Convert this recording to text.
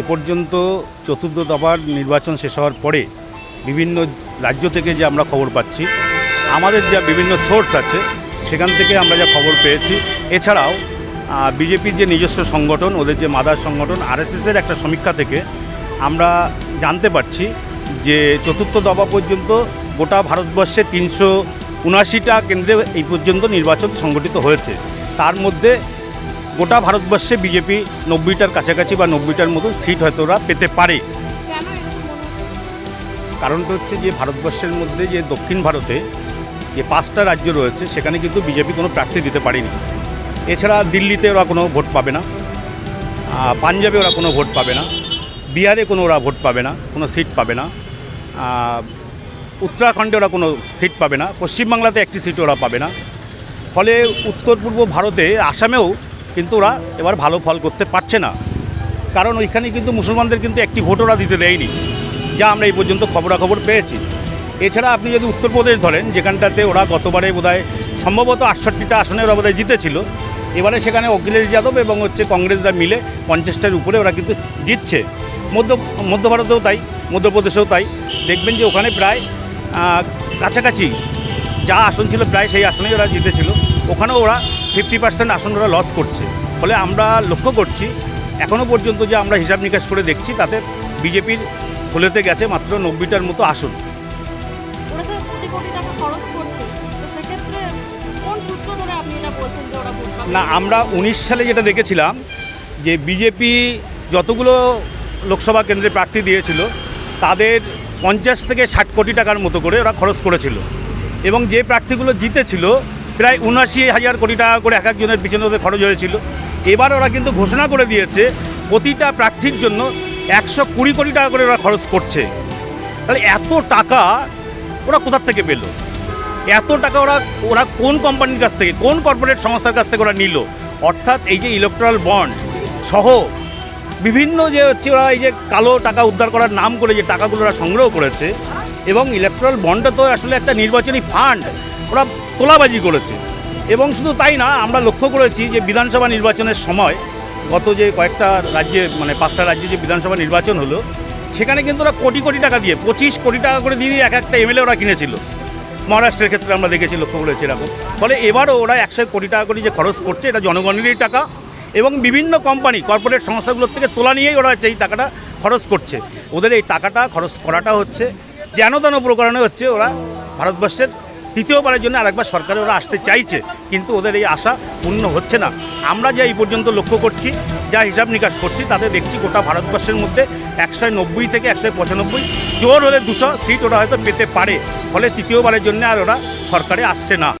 এ পর্যন্ত চতুর্থ দফার নির্বাচন শেষ হওয়ার পরে বিভিন্ন রাজ্য থেকে যে আমরা খবর পাচ্ছি, আমাদের যা বিভিন্ন সোর্স আছে, সেখান থেকে আমরা যা খবর পেয়েছি। এছাড়াও বিজেপির যে নিজস্ব সংগঠন, ওদের যে মাদার সংগঠন আরএসএসের একটা সমীক্ষা থেকে আমরা জানতে পারছি যে চতুর্থ দফা পর্যন্ত গোটা ভারতবর্ষে তিনশো উনআশিটা কেন্দ্রে এই পর্যন্ত নির্বাচন সংগঠিত হয়েছে। তার মধ্যে গোটা ভারতবর্ষে বিজেপি নব্বইটার কাছাকাছি বা নব্বইটার মতো সিট হয়তো ওরা পেতে পারে। কারণটা হচ্ছে যে ভারতবর্ষের মধ্যে যে দক্ষিণ ভারতে যে পাঁচটা রাজ্য রয়েছে সেখানে কিন্তু বিজেপি কোনো প্রার্থী দিতে পারেনি। এছাড়া দিল্লিতে ওরা কোনো ভোট পাবে না পাঞ্জাবে ওরা কোনো ভোট পাবে না বিহারে কোনো ওরা ভোট পাবে না কোনো সিট পাবে না উত্তরাখণ্ডে ওরা কোনো সিট পাবে না পশ্চিমবাংলাতে একটি সিট ওরা পাবে না। ফলে উত্তর পূর্ব ভারতে আসামেও কিন্তু ওরা এবার ভালো ফল করতে পারছে না। কারণ ওইখানে কিন্তু মুসলমানদের কিন্তু একটি ভোট ওরা দিতে দেয়নি। যা আমরা এই পর্যন্ত খবরাখবর পেয়েছি। এছাড়া আপনি যদি উত্তরপ্রদেশ ধরেন, যেখানটাতে ওরা গতবারে বোধহয় সম্ভবত আটষট্টিটা আসনে ওরা বোধহয় জিতেছিল। এবারে সেখানে অখিলেশ যাদব এবং হচ্ছে কংগ্রেসরা মিলে পঞ্চাশটার উপরে ওরা কিন্তু জিতছে। মধ্য মধ্য ভারতেও তাই, মধ্যপ্রদেশেও তাই। দেখবেন যে ওখানে প্রায় কাছাকাছি যা আসন ছিল প্রায় সেই আসনেই ওরা জিতেছিল। ওখানেও ওরা ফিফটি পার্সেন্ট আসন ওরা লস করছে। ফলে আমরা লক্ষ্য করছি এখনও পর্যন্ত যে আমরা হিসাব নিকাশ করে দেখছি তাতে বিজেপির ফুলেতে গেছে মাত্র নব্বইটার মতো আসন। না আমরা উনিশ সালে যেটা দেখেছিলাম যে বিজেপি যতগুলো লোকসভা কেন্দ্রে প্রার্থী দিয়েছিল তাদের পঞ্চাশ থেকে ষাট কোটি টাকার মতো করে ওরা খরচ করেছিল। এবং যে প্রার্থীগুলো জিতেছিল প্রায় উনআশি হাজার কোটি টাকা করে এক একজনের পিছনে ওদের খরচ হয়েছিল। এবার ওরা কিন্তু ঘোষণা করে দিয়েছে, প্রতিটা প্রার্থীর জন্য একশো কুড়ি কোটি টাকা করে ওরা খরচ করছে। তাহলে এত টাকা ওরা কোথার থেকে পেল? এত টাকা ওরা ওরা কোন কোম্পানির কাছ থেকে, কোন কর্পোরেট সংস্থার কাছ থেকে ওরা নিল? অর্থাৎ এই যে ইলেকট্রাল বন্ড সহ বিভিন্ন যে হচ্ছে ওরা এই যে কালো টাকা উদ্ধার করার নাম করে যে টাকাগুলো ওরা সংগ্রহ করেছে, এবং ইলেকট্রাল বন্ডটা তো আসলে একটা নির্বাচনী ফান্ড ওরা তোলাবাজি করেছে। এবং শুধু তাই না, আমরা লক্ষ্য করেছি যে বিধানসভা নির্বাচনের সময় গত যে কয়েকটা রাজ্যে মানে পাঁচটা রাজ্যে যে বিধানসভা নির্বাচন হলো, সেখানে কিন্তু ওরা কোটি কোটি টাকা দিয়ে, পঁচিশ কোটি টাকা করে দিয়ে এক একটা এমএলএ ওরা কিনেছিল। মহারাষ্ট্রের ক্ষেত্রে আমরা দেখেছি, লক্ষ্য করেছি এরকম। ফলে এবারও ওরা একশো কোটি টাকা করে যে খরচ করছে, এটা জনগণেরই টাকা। এবং বিভিন্ন কোম্পানি, কর্পোরেট সংস্থাগুলোর থেকে তোলা নিয়েই ওরা এই টাকাটা খরচ করছে। ওদের এই টাকাটা খরচ করাটা হচ্ছে, যেন তেন প্রকারণে হচ্ছে ওরা ভারতবর্ষের তৃতীয়বারের জন্য আরেকবার সরকারে ওরা আসতে চাইছে, কিন্তু ওদের এই আশা পূর্ণ হচ্ছে না। আমরা যা এই পর্যন্ত লক্ষ্য করছি, যা হিসাব নিকাশ করছি, তাতে দেখছি গোটা ভারতবর্ষের মধ্যে একশো নব্বই থেকে একশো পঁচানব্বই জোর হলে দুশো সিট ওরা হয়তো পেতে পারে। ফলে তৃতীয়বারের জন্য আর ওরা সরকারে আসছে না।